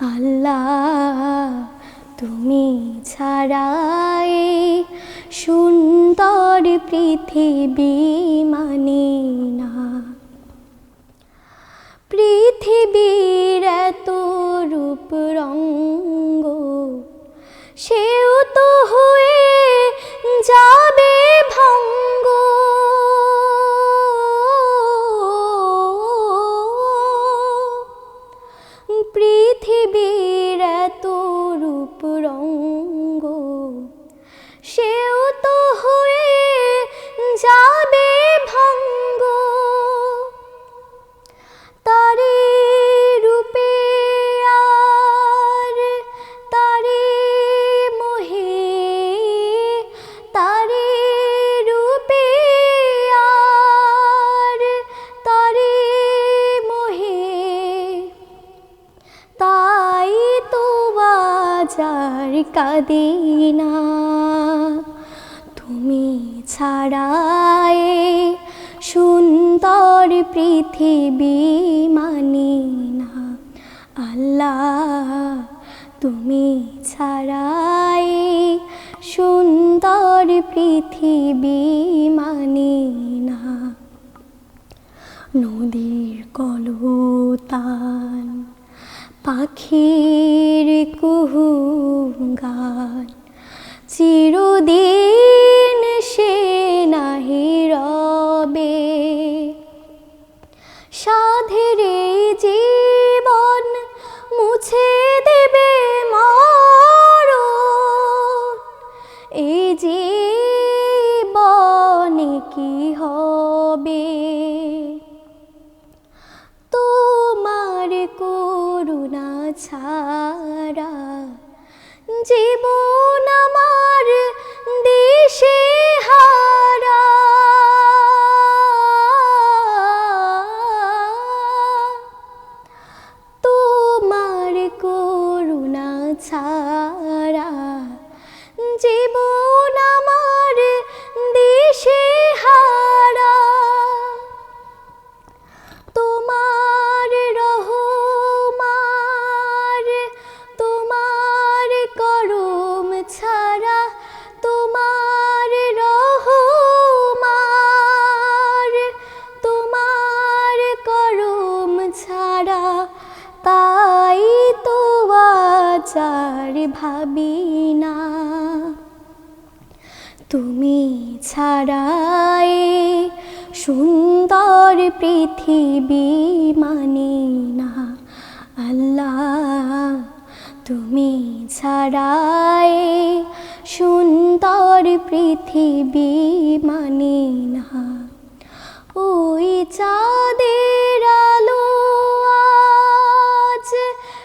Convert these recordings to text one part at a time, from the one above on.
আল্লাহ, তুমি ছাড়াই সুন্দর পৃথিবী মানি না। পৃথিবীর এত রূপ রঙ্গ, সেও তো হয়ে যাবে বাজার কাদিনা। তুমি ছাড়াই সুন্দর পৃথিবী মানি না আল্লাহ, তুমি ছাড়াই সুন্দর পৃথিবী মানি না নদীর কলতান, পাখির কুহু গান চিরদিন সে নাহি রবে। সাধের জীবন মুছে দেবে মর এই জীবনে কি হবে? তোমার করুণা ছাড়া জীবন আচার ভাবি না। তুমি ছাড়াই সুন্দর পৃথিবী মানি না। আল্লাহ, তুমি ছাড়াই সুন্দর পৃথিবী মানি না। ওই চাঁদের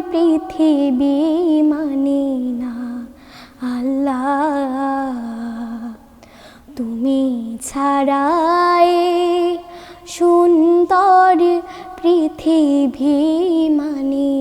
পৃথিবী মানি না আল্লাহ। তুমি ছাড়াই সুন্দর পৃথিবী মানি